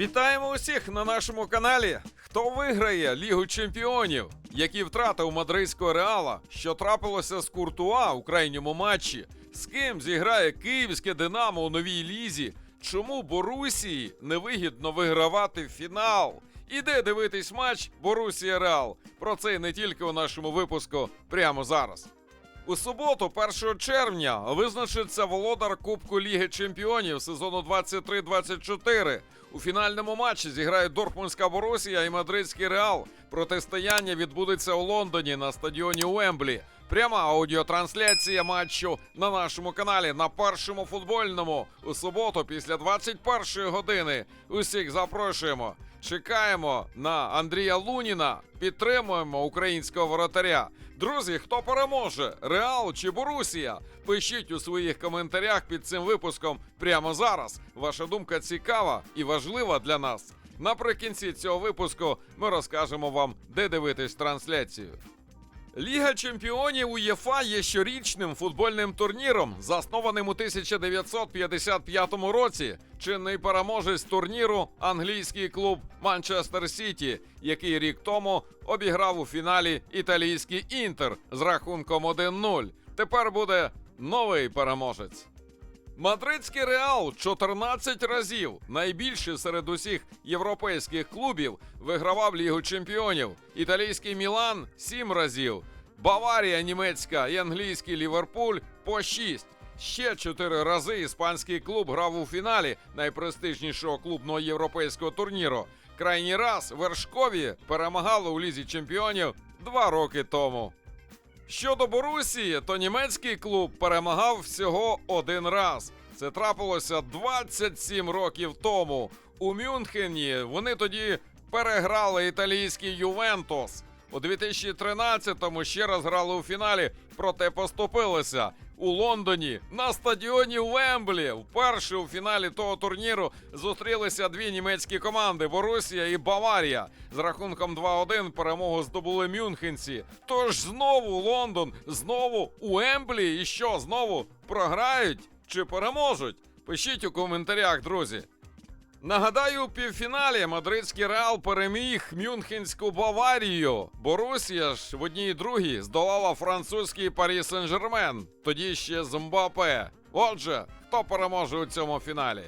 Вітаємо усіх на нашому каналі. Хто виграє Лігу Чемпіонів, які втратив мадридського реала, що трапилося з Куртуа у крайньому матчі, з ким зіграє київське Динамо у новій лізі, чому Борусії невигідно вигравати фінал? Іде дивитись матч Борусія Реал. Про це і не тільки у нашому випуску прямо зараз. У суботу, 1 червня, визначиться володар Кубку Ліги Чемпіонів сезону 23-24. У фінальному матчі зіграють Дортмундська Борусія і Мадридський Реал. Протистояння відбудеться у Лондоні на стадіоні Уемблі. Пряма аудіотрансляція матчу на нашому каналі на першому футбольному у суботу після 21 години. Усіх запрошуємо. Чекаємо на Андрія Луніна. Підтримуємо українського воротаря. Друзі, хто переможе? Реал чи Борусія? Пишіть у своїх коментарях під цим випуском прямо зараз. Ваша думка цікава і важлива для нас. Наприкінці цього випуску ми розкажемо вам, де дивитись трансляцію. Ліга чемпіонів УЄФА є щорічним футбольним турніром, заснованим у 1955 році. Чинний переможець турніру англійський клуб Манчестер Сіті, який рік тому обіграв у фіналі італійський інтер з рахунком 1-0. Тепер буде новий переможець. Мадридський Реал 14 разів, найбільше серед усіх європейських клубів, вигравав Лігу Чемпіонів. Італійський Мілан 7 разів. Баварія німецька і англійський Ліверпуль по 6. Ще 4 рази іспанський клуб грав у фіналі найпрестижнішого клубного європейського турніру. Крайній раз вершкові перемагали у лізі чемпіонів два роки тому. Щодо Борусії, то німецький клуб перемагав всього один раз. Це трапилося 27 років тому. У Мюнхені вони тоді переграли італійський Ювентус. У 2013-му ще раз грали у фіналі, проте поступилися. У Лондоні на стадіоні Вемблі вперше у фіналі того турніру зустрілися дві німецькі команди Борусія і Баварія. З рахунком 2-1 перемогу здобули мюнхенці. Тож знову Лондон, знову у Емблі. І що знову програють чи переможуть? Пишіть у коментарях, друзі. Нагадаю, у півфіналі мадридський Реал переміг Мюнхенську Баварію. Борусія ж в одній і другій здолала французький Парі Сен-Жермен, тоді ще з Мбапе. Отже, хто переможе у цьому фіналі?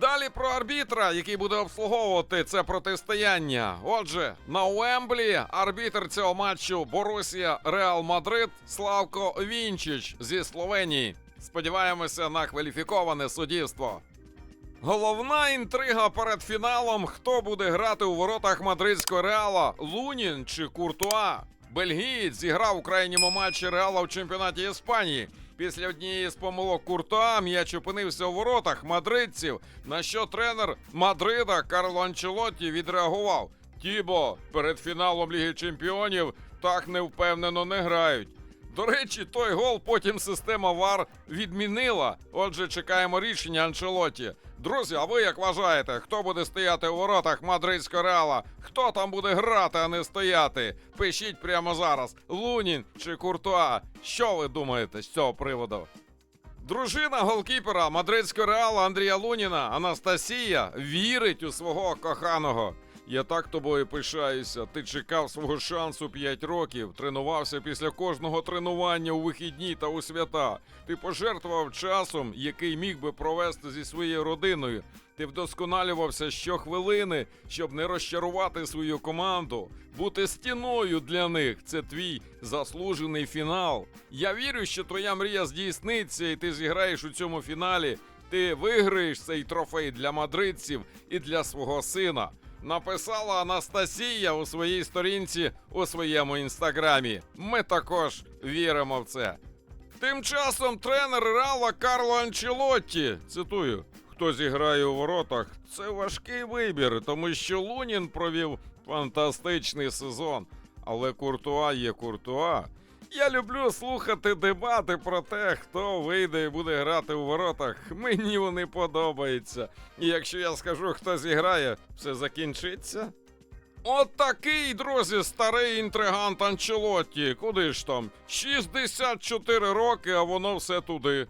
Далі про арбітра, який буде обслуговувати це протистояння. Отже, на Уемблі арбітр цього матчу Борусія Реал Мадрид Славко Вінчич зі Словенії. Сподіваємося на кваліфіковане суддівство. Головна інтрига перед фіналом: хто буде грати у воротах мадридського реала Лунін чи Куртуа? Бельгієць зіграв у крайньому матчі реала в чемпіонаті Іспанії. Після однієї з помилок Куртуа м'яч опинився у воротах мадридців. На що тренер Мадрида Карло Анчелотті відреагував: Тібо перед фіналом Ліги Чемпіонів так невпевнено не грають. До речі, той гол потім система ВАР відмінила. Отже, чекаємо рішення Анчелоті. Друзі, а ви як вважаєте, хто буде стояти у воротах мадридського реала? Хто там буде грати, а не стояти? Пишіть прямо зараз: Лунін чи Куртуа. Що ви думаєте з цього приводу? Дружина голкіпера мадридського реала Андрія Луніна Анастасія вірить у свого коханого. Я так тобою пишаюся. Ти чекав свого шансу 5 років, тренувався після кожного тренування у вихідні та у свята. Ти пожертвував часом, який міг би провести зі своєю родиною. Ти вдосконалювався щохвилини, щоб не розчарувати свою команду, бути стіною для них. Це твій заслужений фінал. Я вірю, що твоя мрія здійсниться, і ти зіграєш у цьому фіналі. Ти виграєш цей трофей для мадридців і для свого сина. Написала Анастасія у своїй сторінці у своєму інстаграмі. Ми також віримо в це. Тим часом тренер Реала Карло Анчелотті, цитую, хто зіграє у воротах, це важкий вибір, тому що Лунін провів фантастичний сезон. Але Куртуа є Куртуа. Я люблю слухати дебати про те, хто вийде і буде грати у воротах. Мені вони подобаються. І якщо я скажу, хто зіграє, все закінчиться. От такий, друзі, старий інтригант Анчелотті. Куди ж там? 64 роки, а воно все туди.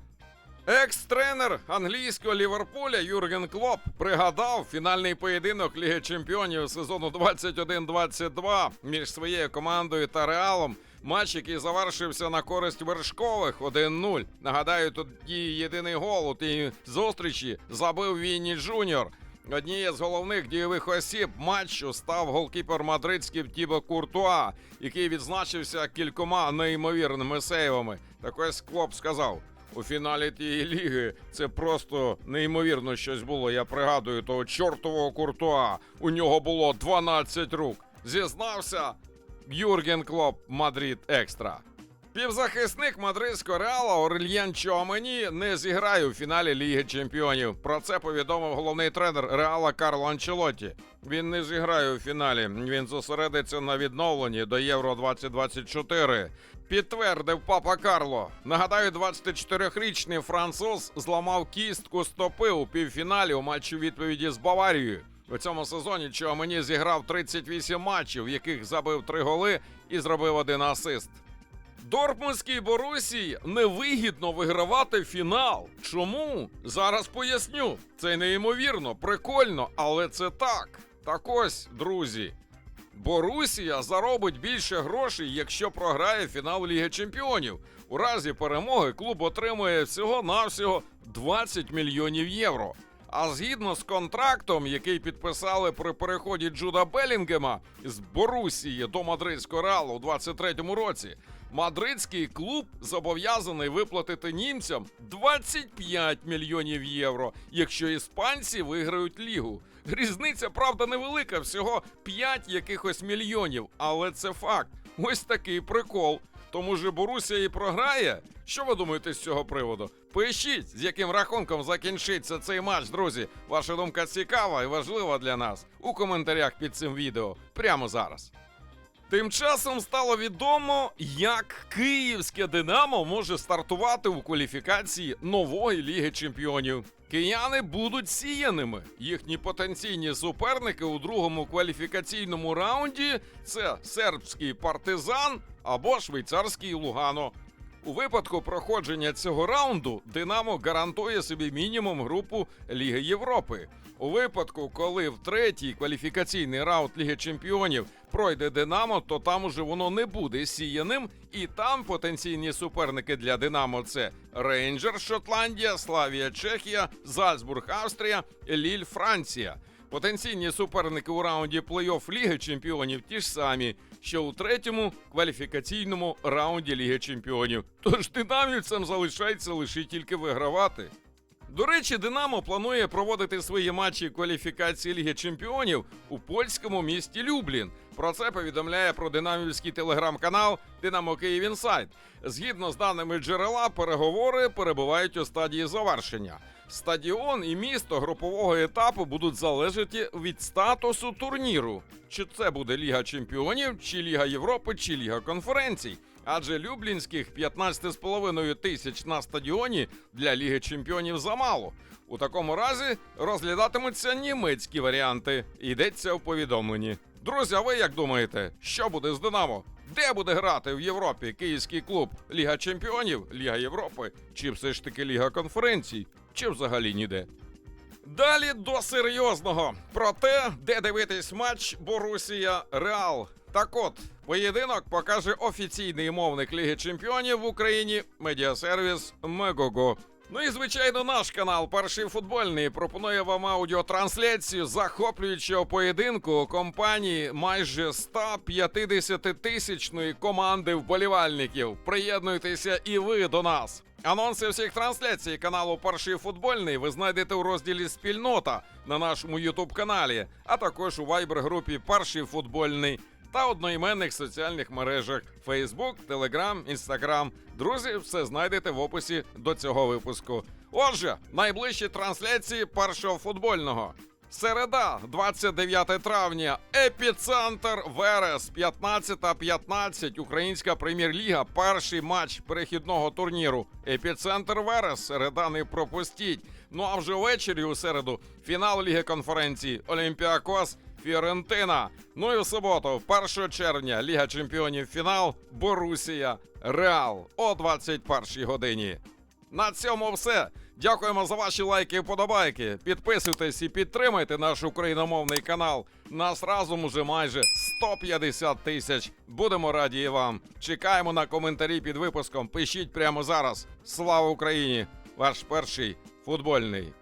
Екс-тренер англійського Ліверпуля Юрген Клоп пригадав фінальний поєдинок Ліги Чемпіонів сезону 21-22 між своєю командою та Реалом. Матч, який завершився на користь вершкових 1-0. Нагадаю, тоді єдиний гол у тій зустрічі забив Вінні Джуніор. Однією з головних дійових осіб матчу став голкіпер мадридський Тібо Куртуа, який відзначився кількома неймовірними сейвами. Так ось Клоп сказав: у фіналі тієї ліги це просто неймовірно щось було. Я пригадую того чортового Куртуа. У нього було 12 рук. Зізнався Юрген Клоп Мадрид Екстра. Півзахисник мадридського реала Орельян Чомені не зіграє у фіналі Ліги Чемпіонів. Про це повідомив головний тренер Реала Карло Анчелотті. Він не зіграє у фіналі. Він зосередиться на відновленні до Євро 2024. Підтвердив папа Карло. Нагадаю, 24-річний француз зламав кістку стопи у півфіналі у матчі відповіді з Баварією. У цьому сезоні Чомені зіграв 38 матчів, в яких забив 3 голи і зробив один асист. Дортмундській Борусії невигідно вигравати фінал. Чому? Зараз поясню. Це неймовірно, прикольно, але це так. Так ось, друзі. Борусія заробить більше грошей, якщо програє фінал Ліги Чемпіонів. У разі перемоги клуб отримує всього-навсього 20 мільйонів євро. А згідно з контрактом, який підписали при переході Джуда Белінгема з Борусії до мадридського реалу у 23-му році, мадридський клуб зобов'язаний виплатити німцям 25 мільйонів євро, якщо іспанці виграють лігу. Різниця, правда, невелика, всього 5 якихось мільйонів, але це факт. Ось такий прикол. Тому ж Борусія і програє. Що ви думаєте з цього приводу? Пишіть, з яким рахунком закінчиться цей матч, друзі. Ваша думка цікава і важлива для нас у коментарях під цим відео прямо зараз. Тим часом стало відомо, як київське Динамо може стартувати у кваліфікації нової Ліги Чемпіонів. Кияни будуть сіяними. Їхні потенційні суперники у другому кваліфікаційному раунді це сербський партизан або швейцарський Лугано. У випадку проходження цього раунду Динамо гарантує собі мінімум групу Ліги Європи. У випадку, коли в третій кваліфікаційний раунд Ліги Чемпіонів пройде Динамо, то там уже воно не буде сіяним, і там потенційні суперники для Динамо це Рейнджер Шотландія, Славія Чехія, Зальцбург Австрія, Ліль Франція. Потенційні суперники у раунді плей-офф Ліги Чемпіонів ті ж самі, що у третьому кваліфікаційному раунді Ліги Чемпіонів. Тож динамівцям залишається лише тільки вигравати. До речі, Динамо планує проводити свої матчі кваліфікації Ліги Чемпіонів у польському місті Люблін. Про це повідомляє про динамівський телеграм-канал Динамо Київ Інсайт. Згідно з даними джерела, переговори перебувають у стадії завершення. Стадіон і місто групового етапу будуть залежати від статусу турніру. Чи це буде Ліга Чемпіонів, чи Ліга Європи, чи Ліга конференцій. Адже люблінських 15,5 тисяч на стадіоні для Ліги Чемпіонів замало. У такому разі розглядатимуться німецькі варіанти. Йдеться в повідомленні. Друзі, а ви як думаєте, що буде з Динамо? Де буде грати в Європі київський клуб? Ліга Чемпіонів, Ліга Європи, чи все ж таки Ліга конференцій, чи взагалі ніде? Далі до серйозного про те, де дивитись матч Борусія Реал. Так от, поєдинок покаже офіційний мовник Ліги Чемпіонів в Україні медіасервіс Мегого. Ну і звичайно, наш канал Перший футбольний пропонує вам аудіотрансляцію захоплюючого поєдинку компанії майже 150 тисячної команди вболівальників. Приєднуйтеся і ви до нас. Анонси всіх трансляцій каналу Перший футбольний ви знайдете у розділі Спільнота на нашому Ютуб каналі, а також у вайбер-групі Перший футбольний та одноіменних соціальних мережах Facebook, Telegram, Instagram. Друзі, все знайдете в описі до цього випуску. Отже, найближчі трансляції першого футбольного. Середа, 29 травня, епіцентр Верес, 15.15, Українська прем'єр-ліга. Перший матч перехідного турніру. Епіцентр Верес. Середа не пропустіть. Ну а вже ввечері у середу фінал Ліги конференції Олімпіакос. Фіорентина. Ну і в суботу, 1 червня, Ліга Чемпіонів фінал Борусія Реал о 21 годині. На цьому все. Дякуємо за ваші лайки і вподобайки. Підписуйтесь і підтримайте наш україномовний канал. Нас разом уже майже 150 тисяч. Будемо раді і вам. Чекаємо на коментарі під випуском. Пишіть прямо зараз. Слава Україні! Ваш перший футбольний